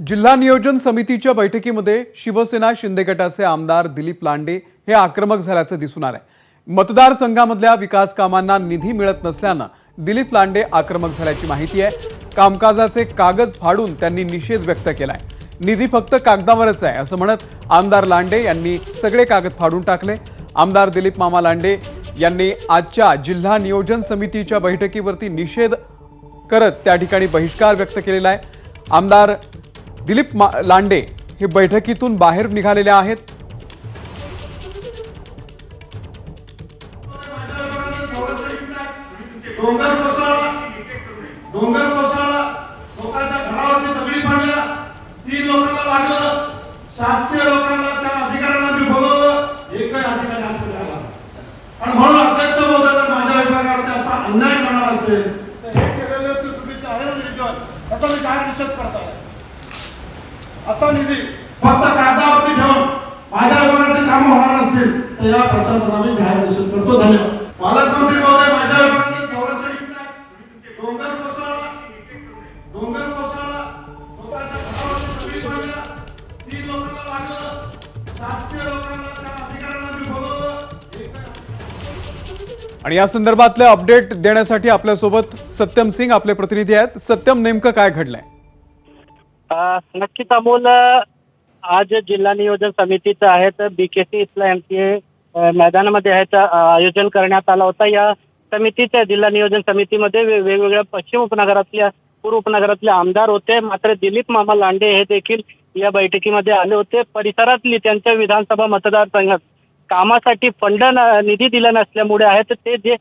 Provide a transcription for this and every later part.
जिल्हा नियोजन समितीच्या बैठकीमध्ये शिवसेना शिंदे गटाचे आमदार दिलीप लांडे हे आक्रमक झाल्याचं दिसून आलंय. मतदारसंघामधल्या विकास कामांना निधी मिळत नसल्यानं दिलीप लांडे आक्रमक झाल्याची माहिती आहे. कामकाजाचे कागद फाडून त्यांनी निषेध व्यक्त केलाय. निधी फक्त कागदावरच आहे असं म्हणत आमदार लांडे यांनी सगळे कागद फाडून टाकले. आमदार दिलीप मामा लांडे यांनी आजच्या जिल्हा नियोजन समितीच्या बैठकीवरती निषेध करत त्या ठिकाणी बहिष्कार व्यक्त केलेला आहे. आमदार दिलीप मा- लांडे हे बैठकीतून बाहेर निघालेले आहेत. अन्याय करणार असेल तर हे केलेलं तुम्ही जाहीर मी निषेध करताय? असा निधी फक्त कागदावरती ठेवून माझ्या विभागाचे काम होणार नसतील तर या प्रशासनाने जाहीर निषेध करतो. धन्यवाद. पालकमंत्री महोदय माझ्या विभागातील संरक्षण विभाग डोंगर कोसळला. डोंगर कोसळला. स्वतःच्या घरावरती सगळी पडल्या तीन लोकांना लागलं. शासकीय लोकांना त्या अधिकाऱ्यांना मी बोलवलं. आणि या संदर्भातलं अपडेट देण्यासाठी आपल्यासोबत सत्यम सिंग आपले प्रतिनिधी आहेत. सत्यम नेमकं काय घडलंय? अ, नक्कीच अमोल आज जिल्हा नियोजन समितीचं आहे तर बीकेसी इथलं एम सी ए मैदानामध्ये आहे तर, आयोजन करण्यात आला होता. या समितीच्या जिल्हा नियोजन समितीमध्ये वेगवेगळ्या पश्चिम उपनगरातल्या पूर्व उपनगरातले आमदार होते. मात्र दिलीप मामा लांडे हे देखील या बैठकीमध्ये आले होते. परिसरातली त्यांच्या विधानसभा मतदारसंघात कामासाठी फंड निधी दिला नसल्यामुळे आहे तर ते जे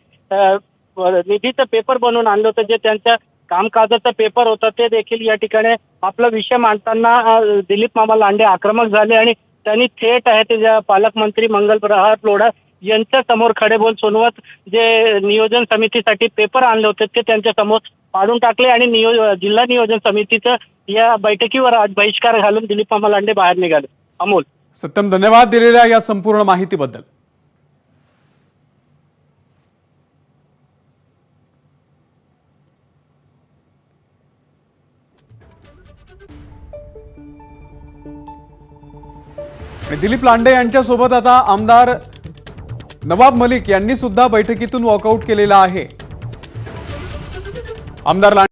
निधीचं पेपर बनवून आणलं होतं जे त्यांच्या कामकाजाचा पेपर होता ते देखील या ठिकाणी आपला विषय मांडताना दिलीप मामा लांडे आक्रमक झाले आणि त्यांनी थेट आहे ते ज्या पालकमंत्री मंगल प्रहार लोढा यांच्या समोर खडे बोल सोनवत जे नियोजन समितीसाठी पेपर आणले होते ते त्यांच्यासमोर पाडून टाकले आणि नियो जिल्हा नियोजन समितीचं या बैठकीवर आज बहिष्कार घालून दिलीप मामा लांडे बाहेर निघाले. अमोल. सत्यम धन्यवाद दिलेल्या या संपूर्ण माहितीबद्दल. आणि दिलीप लांडे यांच्यासोबत आता आमदार नवाब मलिक यांनी सुद्धा बैठकीतून वॉकआउट केलेला आहे. आमदार लांडे